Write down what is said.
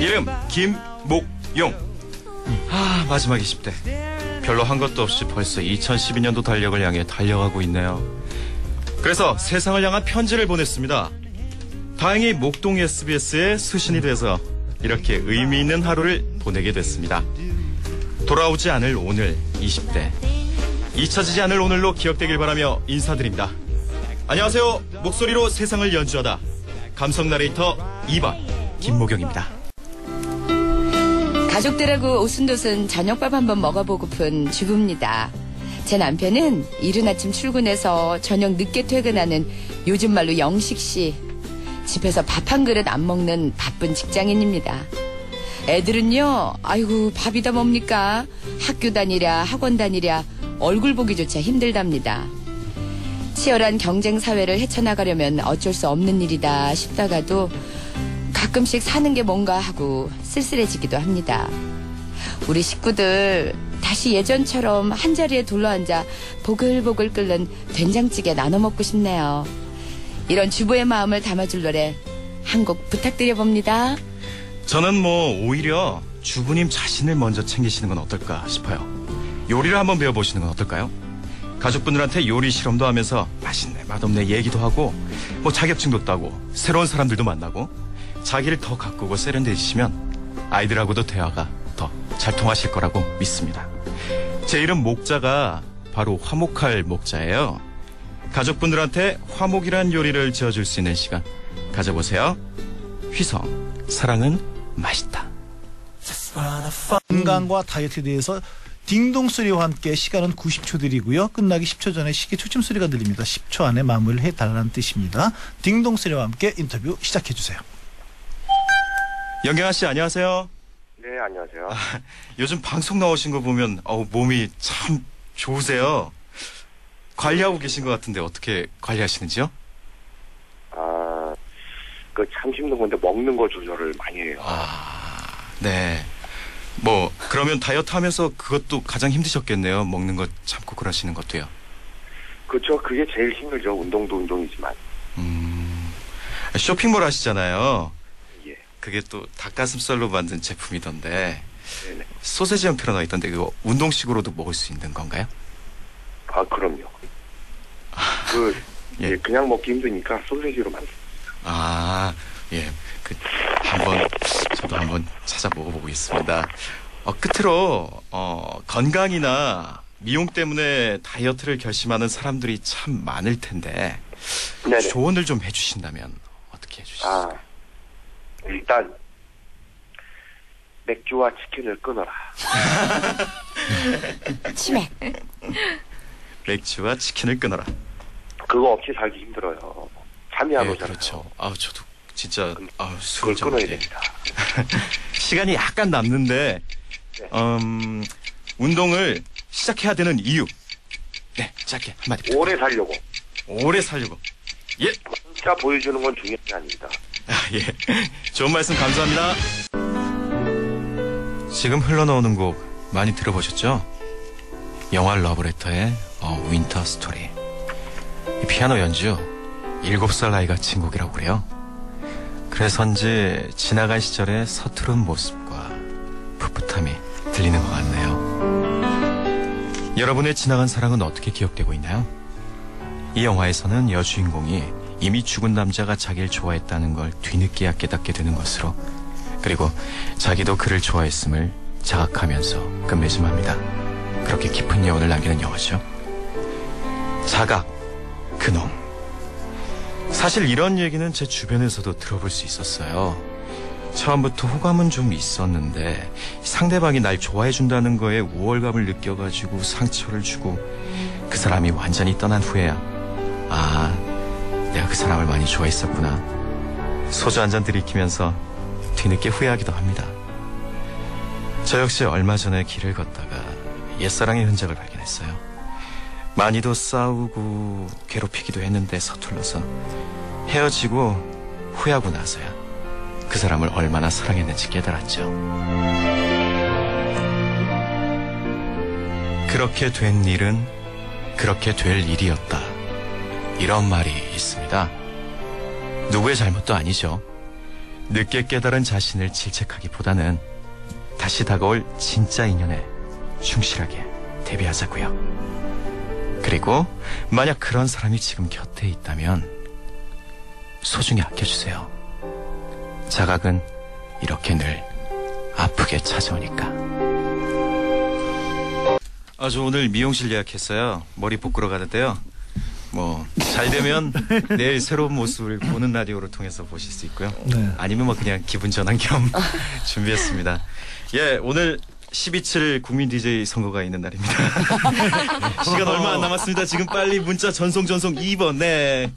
이름 김목용. 아 마지막 20대. 별로 한 것도 없이 벌써 2012년도 달력을 향해 달려가고 있네요. 그래서 세상을 향한 편지를 보냈습니다. 다행히 목동 SBS의 수신이 돼서 이렇게 의미 있는 하루를 보내게 됐습니다. 돌아오지 않을 오늘 20대. 잊혀지지 않을 오늘로 기억되길 바라며 인사드립니다. 안녕하세요. 목소리로 세상을 연주하다. 감성 나레이터 2번 김모경입니다. 가족들하고 오순도순 저녁밥 한번 먹어보고픈 주부입니다. 제 남편은 이른 아침 출근해서 저녁 늦게 퇴근하는 요즘 말로 영식씨. 집에서 밥 한 그릇 안 먹는 바쁜 직장인입니다. 애들은요, 아이고, 밥이다 뭡니까? 학교 다니랴, 학원 다니랴, 얼굴 보기조차 힘들답니다. 치열한 경쟁 사회를 헤쳐나가려면 어쩔 수 없는 일이다 싶다가도 가끔씩 사는 게 뭔가 하고 쓸쓸해지기도 합니다. 우리 식구들 다시 예전처럼 한 자리에 둘러앉아 보글보글 끓는 된장찌개 나눠 먹고 싶네요. 이런 주부의 마음을 담아줄 노래 한 곡 부탁드려 봅니다. 저는 뭐 오히려 주부님 자신을 먼저 챙기시는 건 어떨까 싶어요. 요리를 한번 배워보시는 건 어떨까요? 가족분들한테 요리 실험도 하면서 맛있네 맛없네 얘기도 하고 뭐 자격증도 따고 새로운 사람들도 만나고 자기를 더 가꾸고 세련되시면 아이들하고도 대화가 더 잘 통하실 거라고 믿습니다. 제 이름 목자가 바로 화목할 목자예요. 가족분들한테 화목이란 요리를 지어줄 수 있는 시간 가져보세요. 휘성 사랑은 맛있다. 건강과 다이어트에 대해서 딩동 소리와 함께 시간은 90초 드리고요. 끝나기 10초 전에 시계 초침 소리가 들립니다. 10초 안에 마무리를 해달라는 뜻입니다. 딩동 소리와 함께 인터뷰 시작해 주세요. 영경아 씨 안녕하세요. 네, 안녕하세요. 요즘 방송 나오신 거 보면 어우, 몸이 참 좋으세요. 관리하고 계신 것 같은데 어떻게 관리하시는지요? 아, 그 참 힘든 건데 먹는 거 조절을 많이 해요. 네. 뭐 그러면 다이어트 하면서 그것도 가장 힘드셨겠네요. 먹는 거 참고 그러시는 것도요. 그렇죠. 그게 제일 힘들죠. 운동도 운동이지만. 음, 쇼핑몰 하시잖아요. 예. 그게 또 닭가슴살로 만든 제품이던데 네네. 소세지 형태로 나와 있던데 그거 운동식으로도 먹을 수 있는 건가요? 아, 그럼요. 그, 예. 예, 그냥 먹기 힘드니까 소세지로 만들. 아, 예. 그, 한번, 저도 한번 찾아 먹어보겠습니다. 어, 끝으로, 어, 건강이나 미용 때문에 다이어트를 결심하는 사람들이 참 많을 텐데, 네네. 조언을 좀 해주신다면 어떻게 해주시죠? 아, 일단, 맥주와 치킨을 끊어라. 치맥. 맥주와 치킨을 끊어라. 그거 없이 살기 힘들어요. 잠이 안 예, 오잖아요. 그렇죠. 아, 저도 진짜, 아, 술을 좀 끊어야 됩니다. 시간이 약간 남는데, 네. 음, 운동을 시작해야 되는 이유. 네, 짧게 한마디. 오래 살려고. 오래 살려고. 예. 진짜 보여주는 건 중요한 게 아닙니다. 아, 예. 좋은 말씀 감사합니다. 지금 흘러나오는 곡 많이 들어보셨죠? 영화 러브레터의 어, 윈터 스토리. 이 피아노 연주 7살 나이가 친 곡이라고 그래요. 그래서인지 지나간 시절의 서투른 모습과 풋풋함이 들리는 것 같네요. 여러분의 지나간 사랑은 어떻게 기억되고 있나요? 이 영화에서는 여주인공이 이미 죽은 남자가 자기를 좋아했다는 걸 뒤늦게야 깨닫게 되는 것으로 그리고 자기도 그를 좋아했음을 자각하면서 끝맺음합니다. 그렇게 깊은 여운을 남기는 영화죠. 자각, 그놈. 사실 이런 얘기는 제 주변에서도 들어볼 수 있었어요. 처음부터 호감은 좀 있었는데 상대방이 날 좋아해준다는 거에 우월감을 느껴가지고 상처를 주고 그 사람이 완전히 떠난 후에야 아 내가 그 사람을 많이 좋아했었구나 소주 한 잔 들이키면서 뒤늦게 후회하기도 합니다. 저 역시 얼마 전에 길을 걷다가 옛사랑의 흔적을 발견했어요. 많이도 싸우고 괴롭히기도 했는데 서툴러서 헤어지고 후회하고 나서야 그 사람을 얼마나 사랑했는지 깨달았죠. 그렇게 된 일은 그렇게 될 일이었다. 이런 말이 있습니다. 누구의 잘못도 아니죠. 늦게 깨달은 자신을 질책하기보다는 다시 다가올 진짜 인연에 충실하게 대비하자고요. 그리고 만약 그런 사람이 지금 곁에 있다면 소중히 아껴주세요. 자각은 이렇게 늘 아프게 찾아오니까. 아, 저 오늘 미용실 예약했어요. 머리 볶으러 가는데요. 뭐, 잘 되면 내일 새로운 모습을 보는 라디오를 통해서 보실 수 있고요. 네. 아니면 뭐 그냥 기분 전환 겸 준비했습니다. 예, 오늘 12.7 국민 DJ 선거가 있는 날입니다. 네, 시간 얼마 안 남았습니다. 지금 빨리 문자 전송 전송 2번. 네.